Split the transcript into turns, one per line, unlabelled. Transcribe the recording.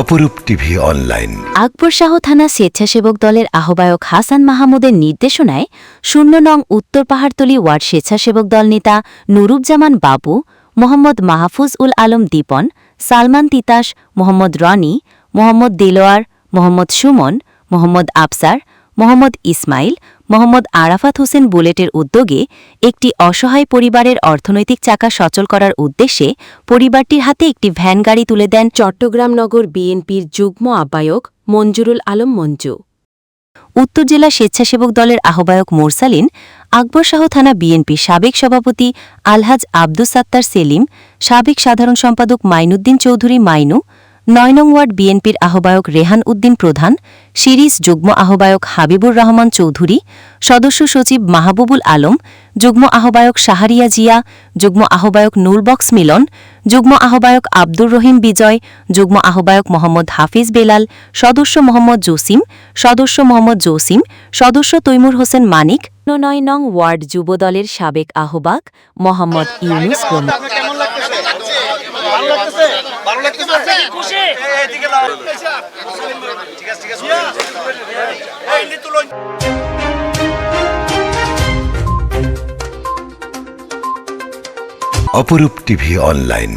অপরূপ TV online.
আকবর শাহ থানা স্বেচ্ছাসেবক দলের আহ্বায়ক হাসান মাহমুদের নির্দেশনায় শূন্য নং উত্তর পাহাড়তলি ওয়ার্ড স্বেচ্ছাসেবক দল নেতা নুরুজ্জামান বাবু মোহাম্মদ মাহফুজ উল আলম দীপন সালমান তিতাস মোহাম্মদ রনি মোহাম্মদ দেলোয়ার মোহাম্মদ সুমন মোহাম্মদ আফসার মোহাম্মদ ইসমাইল, মোহাম্মদ আরাফাত হোসেন বুলেটের উদ্যোগে একটি অসহায় পরিবারের অর্থনৈতিক চাকা সচল করার উদ্দেশ্যে পরিবারটির হাতে একটি ভ্যান গাড়ি তুলে দেন চট্টগ্রাম নগর বিএনপির যুগ্ম আহ্বায়ক মঞ্জুরুল আলম মঞ্জু। উত্তর জেলা স্বেচ্ছাসেবক দলের আহ্বায়ক মোরসালিন, আকবর শাহ থানা বিএনপি সাবেক সভাপতি আলহাজ আব্দুস সাত্তার সেলিম, সাবেক সাধারণ সম্পাদক মাইনুদ্দিন চৌধুরী মাইনু নয় নং ওয়ার্ড বিএনপির আহ্বায়ক রেহান উদ্দিন প্রধান, সিরিজ যুগ্ম আহ্বায়ক হাবিবুর রহমান চৌধুরী, সদস্য সচিব মাহবুবুল আলম, যুগ্ম আহ্বায়ক শাহরিয়া জিয়া, যুগ্ম আহ্বায়ক নূরবক্স মিলন, যুগ্ম আহ্বায়ক আব্দুর রহিম বিজয়, যুগ্ম আহ্বায়ক মোহাম্মদ হাফিজ বেলাল, সদস্য মোহাম্মদ জসিম, সদস্য মোহাম্মদ জসিম, সদস্য তৈমুর হোসেন মানিক, নয় নং ওয়ার্ড যুবদলের সাবেক আহ্বায়ক মোহাম্মদ ইউনুস প্রমুখ।
এদিকে লাও। ঠিক আছে ঠিক আছে এই নি
অপরূপ টিভি অনলাইন।